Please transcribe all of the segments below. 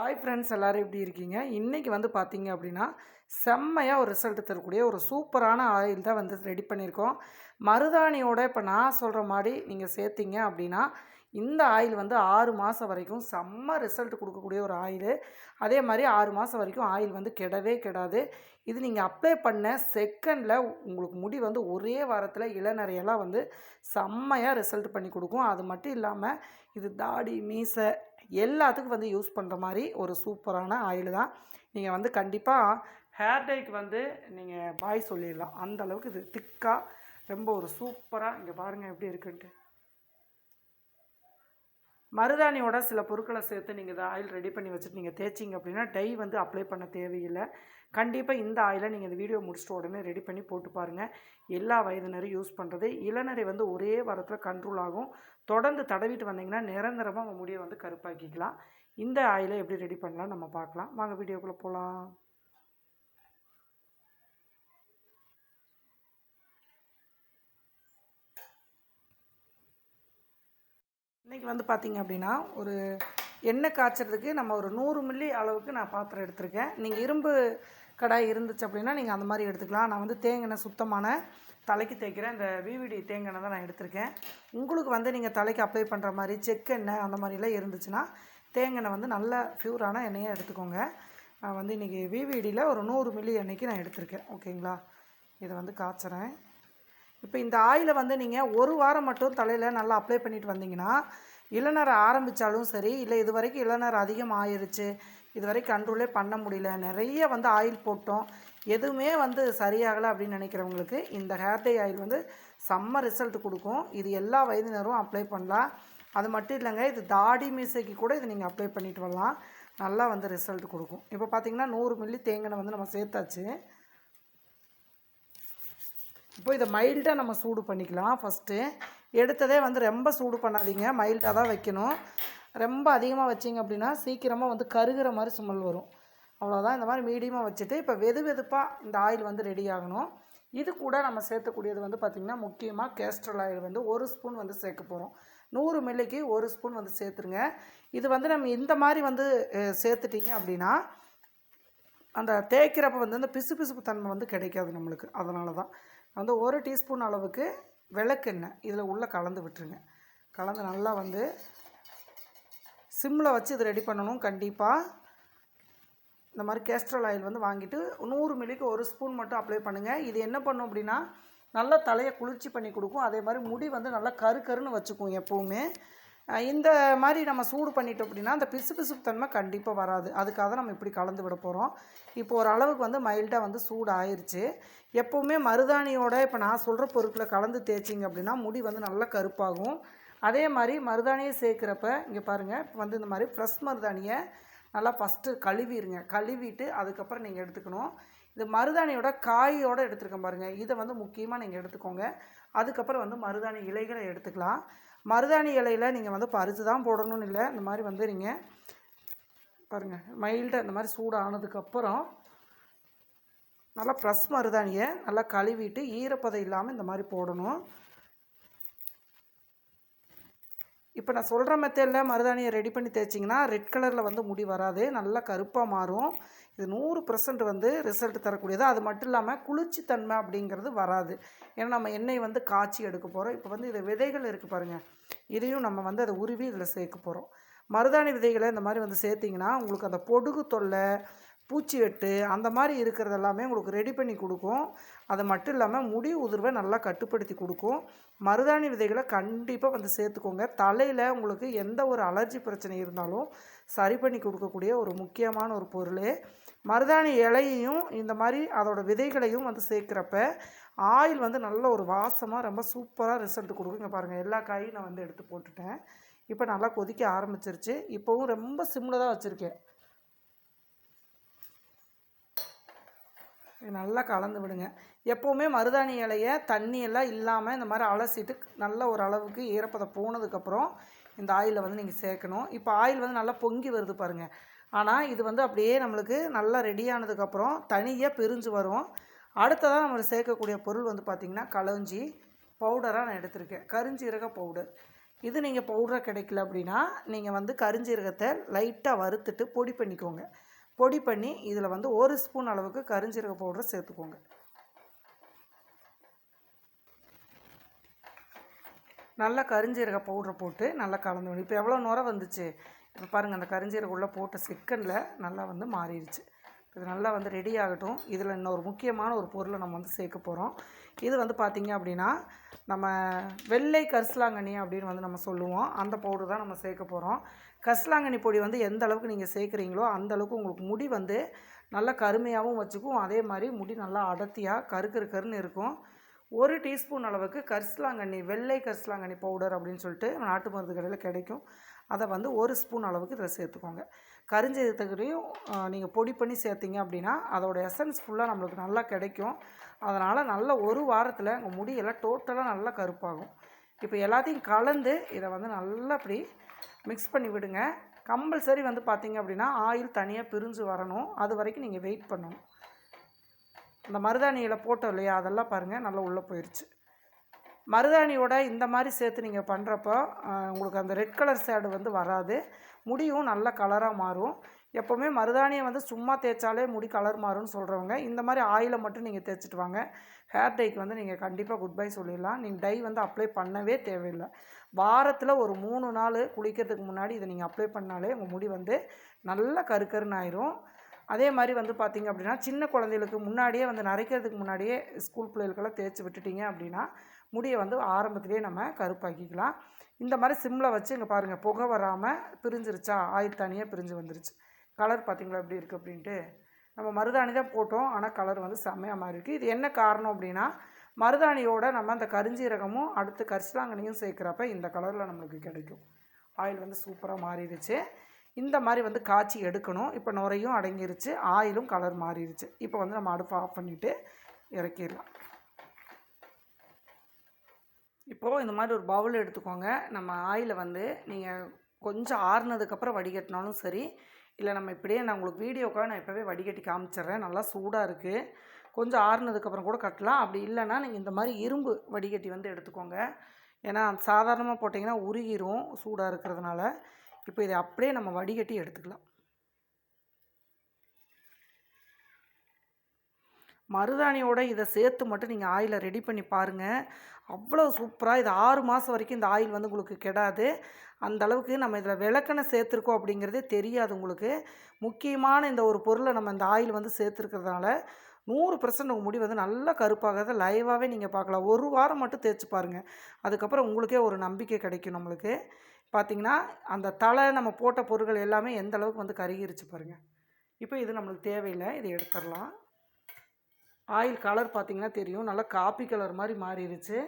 Hi friends எல்லோரும் எப்படி இருக்கீங்க? இன்றைக்கி வந்து பார்த்தீங்க அப்படின்னா செம்மையாக ஒரு ரிசல்ட் தரக்கூடிய ஒரு சூப்பரான ஆயில் தான் வந்து ரெடி பண்ணியிருக்கோம். மருதாணியோட இப்போ நான் சொல்கிற மாதிரி நீங்கள் சேர்த்தீங்க அப்படின்னா இந்த ஆயில் வந்து ஆறு மாதம் வரைக்கும் செம்ம ரிசல்ட் கொடுக்கக்கூடிய ஒரு ஆயில் அதே மாதிரி ஆறு மாதம் வரைக்கும் ஆயில் வந்து கெடவே கெடாது. இது நீங்கள் அப்ளை பண்ண செகண்டில் உங்களுக்கு முடி வந்து ஒரே வாரத்தில் இளநறையெல்லாம் வந்து செம்மையாக ரிசல்ட் பண்ணி கொடுக்கும். அது மட்டும் இல்லாமல் இது தாடி மீசை எல்லாத்துக்கும் வந்து யூஸ் பண்ணுற மாதிரி ஒரு சூப்பரான ஆயில் தான். நீங்கள் வந்து கண்டிப்பாக ஹேர் டைக்கு வந்து நீங்கள் பாய் சொல்லிடலாம். அந்த அளவுக்கு இது திக்காக ரொம்ப ஒரு சூப்பராக இங்கே பாருங்கள் எப்படி இருக்குன்ட்டு. மருதாணியோட சில பொருட்களை சேர்த்து நீங்கள் இந்த ஆயில் ரெடி பண்ணி வச்சுட்டு நீங்கள் தேய்ச்சிங்க அப்படின்னா டை வந்து அப்ளை பண்ண தேவையில்லை. கண்டிப்பாக இந்த ஆயிலை நீங்கள் இந்த வீடியோ முடிச்சிட்டு உடனே ரெடி பண்ணி போட்டு பாருங்கள் எல்லா வயதினரும் யூஸ் பண்ணுறது இளநரை வந்து ஒரே வாரத்தில் கண்ட்ரோல் ஆகும். தொடர்ந்து தடவிட்டு வந்தீங்கன்னா நிரந்தரமாக உங்கள் முடியை வந்து கருப்பாக்கிக்கலாம். இந்த ஆயிலை எப்படி ரெடி பண்ணலாம் நம்ம பார்க்கலாம். வாங்க வீடியோக்குள்ளே போகலாம் இன்றைக்கி வந்து பார்த்திங்க அப்படின்னா ஒரு எண்ணெய் காய்ச்சறதுக்கு நம்ம ஒரு நூறு மில்லி அளவுக்கு நான் பாத்திரம் எடுத்திருக்கேன். நீங்கள் இரும்பு கடாய் இருந்துச்சு அப்படின்னா நீங்கள் அந்த மாதிரி எடுத்துக்கலாம். நான் வந்து தேங்காய் சுத்தமான தலைக்கு தேய்க்கிறேன். இந்த விவிடி தேங்காய் தான் நான் எடுத்திருக்கேன். உங்களுக்கு வந்து நீங்கள் தலைக்கு அப்ளை பண்ணுற மாதிரி செக்கெண்ணெய் அந்த மாதிரிலாம் இருந்துச்சுன்னா தேங்காய் வந்து நல்ல ப்யூரான எண்ணெயை எடுத்துக்கோங்க. நான் வந்து இன்றைக்கி விவிடியில் ஒரு நூறு மில்லி எண்ணெய்க்கு நான் எடுத்திருக்கேன். ஓகேங்களா? இதை வந்து காய்ச்சறேன். இப்போ இந்த ஆயிலை வந்து நீங்கள் ஒரு வாரம் மட்டும் தலையில் நல்லா அப்ளை பண்ணிட்டு வந்தீங்கன்னா இளநரை ஆரம்பித்தாலும் சரி இல்லை இது வரைக்கும் இளநர் அதிகம் ஆயிடுச்சு இது வரைக்கும் கண்ட்ரோலே பண்ண முடியல நிறைய வந்து ஆயில் போட்டோம் எதுவுமே வந்து சரியாகலை அப்படின்னு நினைக்கிறவங்களுக்கு இந்த ஹேர் ஆயில் வந்து செம்ம ரிசல்ட் கொடுக்கும். இது எல்லா வயதினரும் அப்ளை பண்ணலாம். அது மட்டும் இல்லைங்க இது தாடி மீசைக்கு கூட இது நீங்கள் அப்ளை பண்ணிட்டு வரலாம். நல்லா வந்து ரிசல்ட் கொடுக்கும். இப்போ பார்த்தீங்கன்னா நூறு மில்லி தேங்காய் வந்து நம்ம சேர்த்தாச்சு. இப்போ இதை மைல்டாக நம்ம சூடு பண்ணிக்கலாம். ஃபஸ்ட்டு எடுத்ததே வந்து ரொம்ப சூடு பண்ணாதீங்க. மைல்டாக தான் வைக்கணும். ரொம்ப அதிகமாக வச்சிங்க அப்படின்னா சீக்கிரமாக வந்து கருகிற மாதிரி சுமல் வரும். அவ்வளோதான் இந்த மாதிரி மீடியமாக வச்சுட்டு இப்போ வெது வெதுப்பாக இந்த ஆயில் வந்து ரெடி ஆகணும். இது கூட நம்ம சேர்த்தக்கூடியது வந்து பார்த்திங்கன்னா முக்கியமாக கேஸ்ட்ரல் ஆயில் வந்து ஒரு ஸ்பூன் வந்து சேர்க்க போகிறோம் நூறு மில்லிக்கு ஒரு ஸ்பூன் வந்து சேர்த்துருங்க. இது வந்து நம்ம இந்த மாதிரி வந்து சேர்த்துட்டிங்க அப்படின்னா அந்த தேய்க்கிறப்ப வந்து அந்த பிசு பிசுப்பு தன்மை வந்து கிடைக்காது நம்மளுக்கு. அதனால தான் வந்து ஒரு டீஸ்பூன் அளவுக்கு விளக்கெண்ணெய் இதில் உள்ளே கலந்து விட்டுருங்க. கலந்து நல்லா வந்து சிம்மில் வச்சு இது ரெடி பண்ணணும் கண்டிப்பாக. இந்த மாதிரி கேஸ்ட்ரல் ஆயில் வந்து வாங்கிட்டு நூறு மில்லிக்கு ஒரு ஸ்பூன் மட்டும் அப்ளை பண்ணுங்கள் இது என்ன பண்ணும் அப்படின்னா நல்லா தலையை குளிர்ச்சி பண்ணி கொடுக்கும். அதே மாதிரி முடி வந்து நல்லா கரு கருன்னு வச்சுக்கும் எப்போவுமே. இந்த மாதிரி நம்ம சூடு பண்ணிட்டோம் அப்படின்னா அந்த பிசு பிசுப்பு தன்மை கண்டிப்பாக வராது. அதுக்காக தான் நம்ம இப்படி கலந்து விட போகிறோம் இப்போ ஒரு அளவுக்கு வந்து மைல்டாக வந்து சூடு ஆயிடுச்சு எப்போவுமே மருதாணியோட இப்போ நான் சொல்கிற பொருட்களை கலந்து தேய்ச்சிங்க அப்படின்னா முடி வந்து நல்லா கருப்பாகும். அதே மாதிரி மருதாணியை சேர்க்குறப்ப இங்கே பாருங்கள் இப்போ வந்து இந்த மாதிரி ஃப்ரெஷ் மருதாணியை நல்லா ஃபஸ்ட்டு கழுவிடுங்க கழுவிட்டு அதுக்கப்புறம் நீங்கள் எடுத்துக்கணும். இது மருதாணியோட காயோடு எடுத்துருக்கேன் பாருங்கள் இதை வந்து முக்கியமாக நீங்கள் எடுத்துக்கோங்க. அதுக்கப்புறம் வந்து மருதாணி இலைகளை எடுத்துக்கலாம். மருதாணி இலையில் நீங்கள் வந்து பறித்து தான் போடணும்னு இல்லை. இந்த மாதிரி வந்து நீங்கள் பாருங்கள் மைல்டாக இந்த மாதிரி சூடு ஆனதுக்கப்புறம் நல்லா ப்ரெஸ் மருதாணியை நல்லா கழுவிட்டு ஈரப்பதம் இல்லாமல் இந்த மாதிரி போடணும். இப்போ நான் சொல்கிற மெத்தேடில் மருதாணியை ரெடி பண்ணி தேய்ச்சிங்கன்னா ரெட் கலரில் வந்து முடி வராது நல்லா கருப்பாக மாறும். இது நூறு பர்சன்ட் வந்து ரிசல்ட் தரக்கூடியது. அது மட்டும் இல்லாமல் குளிர்ச்சி தன்மை அப்படிங்கிறது வராது. ஏன்னா நம்ம எண்ணெய் வந்து காய்ச்சி எடுக்க போகிறோம். இப்போ வந்து இது விதைகள் இருக்குது பாருங்கள் இதையும் நம்ம வந்து அதை உருவி இதில் சேர்க்க போகிறோம். மருதாணி விதைகளை இந்த மாதிரி வந்து சேர்த்திங்கன்னா உங்களுக்கு அந்த பொடுகு தொல்லை பூச்சி வெட்டு அந்த மாதிரி இருக்கிறது எல்லாமே உங்களுக்கு ரெடி பண்ணி கொடுக்கும். அது மட்டும் இல்லாமல் முடி உதிர்வை நல்லா கட்டுப்படுத்தி கொடுக்கும். மருதாணி விதைகளை கண்டிப்பாக வந்து சேர்த்துக்கோங்க. தலையில் உங்களுக்கு எந்த ஒரு அலர்ஜி பிரச்சனை இருந்தாலும் சரி பண்ணி கொடுக்கக்கூடிய ஒரு முக்கியமான ஒரு பொருள். மருதாணி இலையையும் இந்த மாதிரி அதோட விதைகளையும் வந்து சேர்க்குறப்ப ஆயில் வந்து நல்ல ஒரு வாசமாக ரொம்ப சூப்பராக ரிசல்ட் கொடுக்குங்க பாருங்கள் எல்லா காயும் நான் வந்து எடுத்து போட்டுட்டேன். இப்போ நல்லா கொதிக்க ஆரம்பிச்சிருச்சு. இப்போவும் ரொம்ப சிம்மில் தான் வச்சுருக்கேன். நல்லா கலந்து விடுங்க. எப்போவுமே மருதாணி இலையை தண்ணியெல்லாம் இல்லாமல் இந்த மாதிரி அலசிட்டு நல்ல ஒரு அளவுக்கு ஈரப்பதம் போனதுக்கப்புறம் இந்த ஆயிலை வந்து நீங்கள் சேர்க்கணும். இப்போ ஆயில் வந்து நல்லா பொங்கி வருது பாருங்கள் ஆனால் இது வந்து அப்படியே நம்மளுக்கு நல்லா ரெடியானதுக்கப்புறம் தனியாக பிரிஞ்சு வரும். அடுத்ததாக நம்ம சேர்க்கக்கூடிய பொருள் வந்து பார்த்திங்கன்னா களஞ்சி பவுடராக நான் எடுத்திருக்கேன். கருஞ்சீரக பவுடர். இது நீங்கள் பவுடராக கிடைக்கல அப்படின்னா நீங்கள் வந்து கருஞ்சீரகத்தை லைட்டாக வறுத்துட்டு பொடி பண்ணிக்கோங்க. பொடி பண்ணி இதில் வந்து ஒரு ஸ்பூன் அளவுக்கு கருஞ்சீரக பவுடரை சேர்த்துக்கோங்க. நல்லா கருஞ்சீரக பவுடரை போட்டு நல்லா கலந்து இப்போ எவ்வளோ நுர வந்துச்சு? இப்போ பாருங்கள் அந்த கருஞ்சீரகம் உள்ளே போட்ட செகண்டில் நல்லா வந்து மாறிடுச்சு. இது நல்லா வந்து ரெடி ஆகட்டும். இதில் இன்னொரு முக்கியமான ஒரு பொருளை நம்ம வந்து சேர்க்க போகிறோம் இது வந்து பார்த்திங்க அப்படின்னா நம்ம வெள்ளை கரிசலாங்கண்ணி அப்படின்னு வந்து நம்ம சொல்லுவோம். அந்த பவுடர் தான் நம்ம சேர்க்க போகிறோம் கரிசலாங்கண்ணி பொடி வந்து எந்த அளவுக்கு நீங்கள் சேர்க்குறீங்களோ அந்த அளவுக்கு உங்களுக்கு முடி வந்து நல்லா கருமையாகவும் வச்சுக்கும். அதே மாதிரி முடி நல்லா அடர்த்தியாக கரு கருன்னு இருக்கும். ஒரு டீஸ்பூன் அளவுக்கு கரிசலாங்கண்ணி வெள்ளை கரிசலாங்கண்ணி பவுடர் அப்படின்னு சொல்லிட்டு நாட்டு மருந்து கடையில் கிடைக்கும். அதை வந்து ஒரு ஸ்பூன் அளவுக்கு இதில் சேர்த்துக்கோங்க. கரிஞ்சீரகத்தையும் நீங்கள் பொடி பண்ணி சேர்த்திங்க அப்படின்னா அதோடய எசன்ஸ் ஃபுல்லாக நம்மளுக்கு நல்லா கிடைக்கும். அதனால் நல்ல ஒரு வாரத்தில் உங்கள் முடியெல்லாம் டோட்டலாக நல்லா கருப்பாகும். இப்போ எல்லாத்தையும் கலந்து இதை வந்து நல்லா அப்படி மிக்ஸ் பண்ணி விடுங்க. கம்பல்சரி வந்து பார்த்திங்க அப்படின்னா ஆயில் தனியாக பிரிஞ்சு வரணும். அது வரைக்கும் நீங்கள் வெயிட் பண்ணணும். அந்த மருதாணியில் போட்டோம் இல்லையா? அதெல்லாம் பாருங்கள் நல்லா உள்ளே போயிடுச்சு மருதாணியோட இந்த மாதிரி சேர்த்து நீங்கள் பண்ணுறப்போ உங்களுக்கு அந்த ரெட் கலர் சேடு வந்து வராது. முடியும் நல்ல கலராக மாறும். எப்போவுமே மருதாணியை வந்து சும்மா தேய்ச்சாலே முடி கலர் மாறும்னு சொல்கிறவங்க இந்த மாதிரி ஆயிலை மட்டும் நீங்கள் தேய்ச்சிட்டு வாங்க. ஹேர் டைக்கு வந்து நீங்கள் கண்டிப்பாக குட் பை சொல்லிடலாம். நீங்கள் டை வந்து அப்ளை பண்ணவே தேவையில்லை. வாரத்தில் ஒரு மூணு நாள் குளிக்கிறதுக்கு முன்னாடி இதை நீங்கள் அப்ளை பண்ணாலே உங்கள் முடி வந்து நல்லா கருக்கருன்னு ஆயிரும். அதே மாதிரி வந்து பார்த்திங்க அப்படின்னா சின்ன குழந்தைகளுக்கு முன்னாடியே வந்து நரைக்கிறதுக்கு முன்னாடியே ஸ்கூல் பிள்ளைகளுக்கெல்லாம் தேய்ச்சி விட்டுட்டிங்க அப்படின்னா முடியை வந்து ஆரம்பத்திலே நம்ம கருப்பாக்கிக்கலாம். இந்த மாதிரி சிம்மில் வச்சு இங்கே பாருங்கள் புகை வராமல் பிரிஞ்சிருச்சா? ஆயில் தனியாக பிரிஞ்சு வந்துருச்சு. கலர் பார்த்திங்களா எப்படி இருக்குது அப்படின்ட்டு. நம்ம மருதாணி தான் போட்டோம் ஆனால் கலர் வந்து செம்மையாக மாதிரி இருக்குது இது என்ன காரணம் அப்படின்னா மருதாணியோட நம்ம அந்த கரிஞ்சீரகமும் அடுத்து கரிசலாங்கனியும் சேர்க்குறப்ப இந்த கலரில் நம்மளுக்கு கிடைக்கும். ஆயில் வந்து சூப்பராக மாறிடுச்சு. இந்த மாதிரி வந்து காய்ச்சி எடுக்கணும். இப்போ நுரையும் அடங்கிருச்சு. ஆயிலும் கலர் மாறிடுச்சு இப்போ வந்து நம்ம அடுப்பு ஆஃப் பண்ணிவிட்டு இறக்கிடலாம். இப்போது இந்த மாதிரி ஒரு பவுல் எடுத்துக்கோங்க. நம்ம ஆயிலை வந்து நீங்கள் கொஞ்சம் ஆறுனதுக்கப்புறம் வடிகட்டினாலும் சரி இல்லை நம்ம இப்படியே நான் உங்களுக்கு வீடியோக்காக நான் இப்போவே வடிகட்டி காமிச்சிட்றேன். நல்லா சூடாக இருக்குது கொஞ்சம் ஆறுனதுக்கப்புறம் கூட கட்டலாம். அப்படி இல்லைன்னா நீங்கள் இந்த மாதிரி இரும்பு வடிகட்டி வந்து எடுத்துக்கோங்க. ஏன்னா சாதாரணமாக போட்டிங்கன்னா உருகிரும் சூடாக இருக்கிறதுனால. இப்போ இதை அப்படியே நம்ம வடிகட்டி எடுத்துக்கலாம். மருதாணியோட இதை சேர்த்து மட்டும் நீங்கள் ஆயிலை ரெடி பண்ணி பாருங்கள் அவ்வளோ சூப்பராக இது ஆறு மாதம் வரைக்கும் இந்த ஆயில் வந்து உங்களுக்கு கெடாது. அந்த அளவுக்கு நம்ம இதில் விளக்கணை சேர்த்துருக்கோம் அப்படிங்கிறதே தெரியாது உங்களுக்கு. முக்கியமான இந்த ஒரு பொருளை நம்ம இந்த ஆயில் வந்து சேர்த்துருக்கிறதுனால நூறு பர்சன்ட் உங்கள் முடி வந்து நல்லா கருப்பாகிறத லைவாகவே நீங்கள் பார்க்கலாம். ஒரு வாரம் மட்டும் தேய்ச்சி பாருங்கள் அதுக்கப்புறம் உங்களுக்கே ஒரு நம்பிக்கை கிடைக்கும் நம்மளுக்கு. பார்த்திங்கன்னா அந்த தலை நம்ம போட்ட பொருட்கள் எல்லாமே எந்த அளவுக்கு வந்து கருகிருச்சு பாருங்கள் இப்போ இது நம்மளுக்கு தேவையில்லை இதை எடுத்துடலாம். ஆயில் கலர் பார்த்திங்கன்னா தெரியும் நல்லா காப்பி கலர் மாதிரி மாறிடுச்சு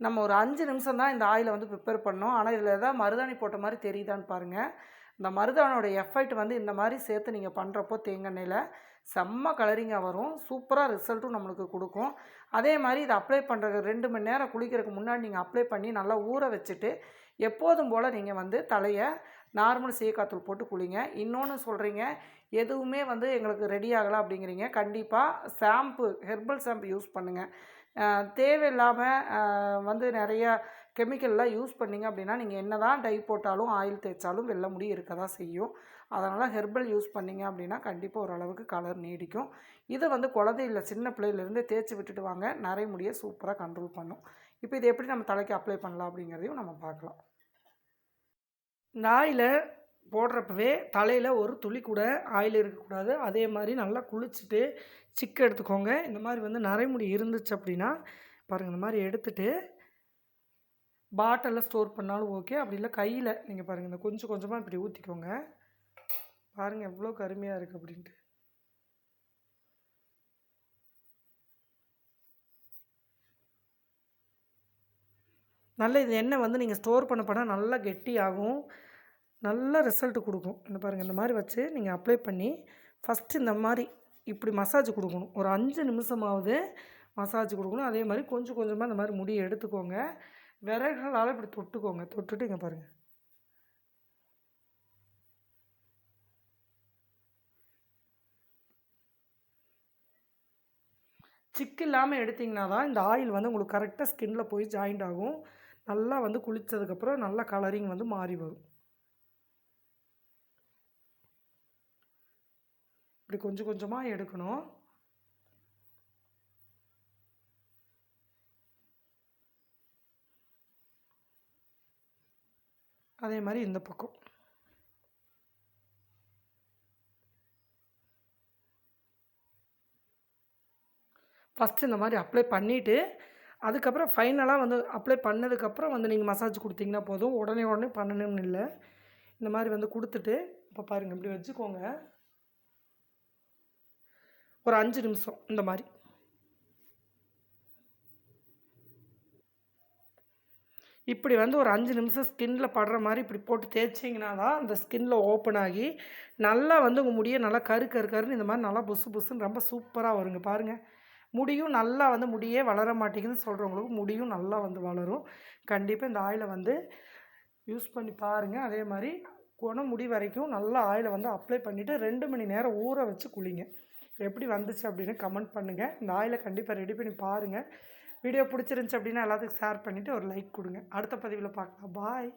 நம்ம ஒரு அஞ்சு நிமிஷம் தான் இந்த ஆயிலை வந்து ப்ரிப்பேர் பண்ணோம். ஆனால் இதில் எதாவது மருதாணி போட்ட மாதிரி தெரியுதான்னு பாருங்கள் இந்த மருதானோட எஃபெக்ட் வந்து இந்த மாதிரி சேர்த்து நீங்கள் பண்ணுறப்போ தேங்கெண்ணெயில் செம்ம கலரிங்காக வரும். சூப்பராக ரிசல்ட்டும் நம்மளுக்கு கொடுக்கும். அதே மாதிரி இதை அப்ளை பண்ணுறது ரெண்டு மணி நேரம் குளிக்கிறதுக்கு முன்னாடி நீங்கள் அப்ளை பண்ணி நல்லா ஊற வச்சுட்டு எப்போதும் போல் நீங்கள் வந்து தலையை நார்மல் சீக்காத்தூள் போட்டு குளிங்க. இன்னொன்று சொல்கிறீங்க எதுவுமே வந்து எங்களுக்கு ரெடி ஆகலை அப்படிங்கிறீங்க. கண்டிப்பாக ஷாம்பு ஹெர்பல் ஷாம்பு யூஸ் பண்ணுங்கள் தேவையில்லாமல் வந்து நிறையா கெமிக்கல்லாம் யூஸ் பண்ணிங்க அப்படின்னா நீங்கள் என்ன தான் டை போட்டாலும் ஆயில் தேய்ச்சாலும் வெள்ளை முடி இருக்க தான் செய்யும். அதனால் ஹெர்பல் யூஸ் பண்ணிங்க அப்படின்னா கண்டிப்பாக ஓரளவுக்கு கலர் நீடிக்கும். இதை வந்து குழந்தையில் சின்ன பிள்ளையிலேருந்து தேய்ச்சி விட்டுட்டு வாங்க. நிறைய முடியை சூப்பராக கண்ட்ரோல் பண்ணும். இப்போ இது எப்படி நம்ம தலைக்கு அப்ளை பண்ணலாம் அப்படிங்கிறதையும் நம்ம பார்க்கலாம். நாயில் போடுறப்பவே தலையில் ஒரு துளி கூட ஆயில் இருக்கக்கூடாது. அதே மாதிரி நல்லா குளிச்சுட்டு சிக்கு எடுத்துக்கோங்க. இந்த மாதிரி வந்து நரைமுடி இருந்துச்சு அப்படின்னா பாருங்கள் இந்த மாதிரி எடுத்துகிட்டு பாட்டிலில் ஸ்டோர் பண்ணாலும் ஓகே அப்படி இல்லை கையில் நீங்கள் பாருங்கள் இந்த கொஞ்சம் கொஞ்சமாக இப்படி ஊற்றிக்கோங்க பாருங்கள் எவ்வளோ கருமையாக இருக்குது அப்படின்ட்டு. நல்ல இது எண்ணெய் வந்து நீங்கள் ஸ்டோர் பண்ண பண்ண நல்லா கெட்டியாகும். நல்ல ரிசல்ட் கொடுக்கும். இந்த பாருங்கள் இந்த மாதிரி வச்சு நீங்கள் அப்ளை பண்ணி ஃபஸ்ட்டு இந்த மாதிரி இப்படி மசாஜ் கொடுக்கணும். ஒரு அஞ்சு நிமிஷமாவது மசாஜ் கொடுக்கணும். அதே மாதிரி கொஞ்சம் கொஞ்சமாக இந்த மாதிரி முடியை எடுத்துக்கோங்க. விரல்களால் இப்படி தொட்டுக்கோங்க. தொட்டுட்டு இங்கே பாருங்கள் சிக்கு இல்லாமல் எடுத்திங்கன்னா தான் இந்த ஆயில் வந்து உங்களுக்கு கரெக்டாக ஸ்கின்னில் போய் ஜாயிண்ட் ஆகும். நல்லா வந்து குளித்ததுக்கப்புறம் நல்லா கலரிங் வந்து மாறி வரும். இப்படி கொஞ்சம் கொஞ்சமாக எடுக்கணும். அதே மாதிரி இந்த பக்கம். ஃபஸ்ட்டு இந்த மாதிரி அப்ளை பண்ணிவிட்டு அதுக்கப்புறம் ஃபைனலாக வந்து அப்ளை பண்ணதுக்கப்புறம் வந்து நீங்கள் மசாஜ் கொடுத்தீங்கன்னா போதும். உடனே உடனே பண்ணணும்னு இல்லை. இந்த மாதிரி வந்து கொடுத்துட்டு இப்போ பாருங்கள் இப்படி வச்சுக்கோங்க. ஒரு அஞ்சு நிமிஷம் இந்த மாதிரி. இப்படி வந்து ஒரு அஞ்சு நிமிஷம் ஸ்கின்ல படுற மாதிரி இப்படி போட்டு தேய்ச்சிங்கன்னா தான் அந்த ஸ்கின்ல ஓப்பன் ஆகி நல்லா வந்து உங்கள் முடியை நல்லா கரு கரு கருன்னு இந்த மாதிரி நல்லா புசு புசுன்னு ரொம்ப சூப்பராக வருங்க. பாருங்கள் முடியும் நல்லா வந்து முடியே வளர மாட்டேங்குதுன்னு சொல்கிறவங்களுக்கு முடியும் நல்லா வந்து வளரும். கண்டிப்பாக இந்த ஆயிலை வந்து யூஸ் பண்ணி பாருங்கள் அதே மாதிரி குணம் முடி வரைக்கும் நல்லா ஆயிலை வந்து அப்ளை பண்ணிவிட்டு ரெண்டு மணி நேரம் ஊற வச்சு குளிங்க. எப்படி வந்துச்சு அப்படின்னு கமெண்ட் பண்ணுங்கள் இந்த ஆயிலை கண்டிப்பாக ரெடி பண்ணி பாருங்கள் வீடியோ பிடிச்சிருந்துச்சி அப்படின்னா எல்லாத்துக்கும் ஷேர் பண்ணிவிட்டு ஒரு லைக் கொடுங்க. அடுத்த பதிவில் பார்க்கலாம். பாய்.